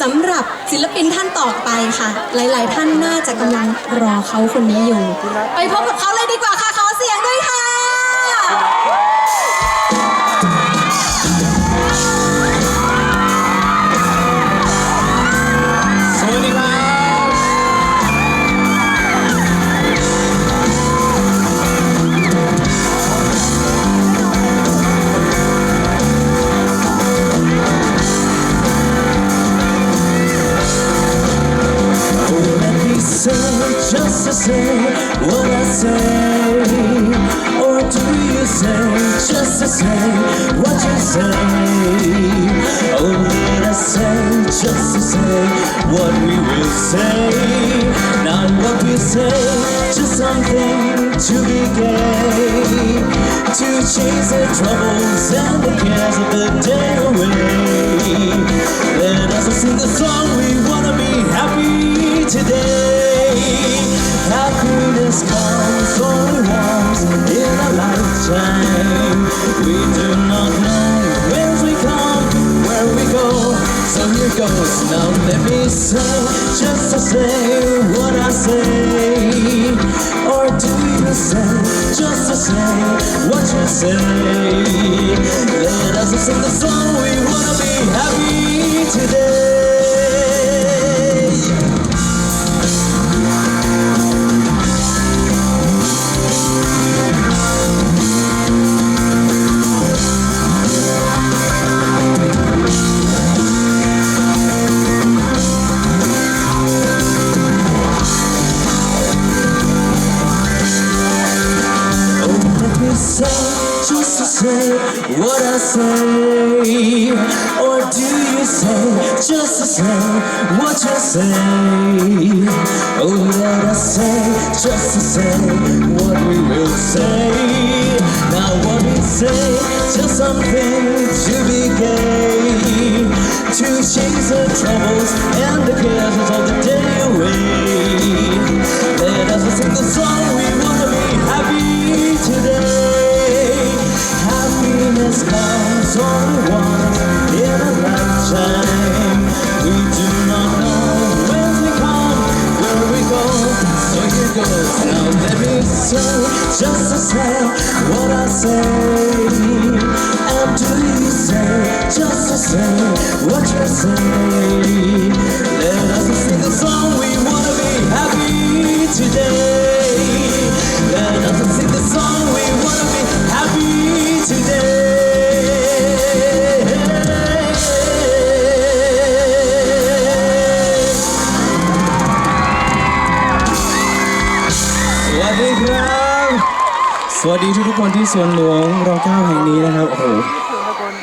สำหรับศิลปินท่านต่อไปค่ะ หลาย ๆ ท่านน่าจะกำลังรอเขาคนนี้อยู่ ไปพบกับเขา just to say what I say. Or do you say, just to say what you say? Oh, let us say, just to say what we will say. Not what we say, just something to be gay. To chase the troubles and the cares of the day away. Let us sing the song we wanna be happy today. Happiness comes once in a lifetime. We do not know we come, where we go. So here goes. Now let me say, just to say what I say. Or do you say, just to say what you say? Let us sing the song just to say what I say. Or do you say, just to say what you say? Oh, let us say, just to say what we will say. Now, what we say, just something to Let me say, just to say what I say. And do you say, just to say what you say? วัสดีครับ สวัสดีทุกทุกคนที่สวนหลวงรอเก้าแห่งนี้นะครับ โอ้โห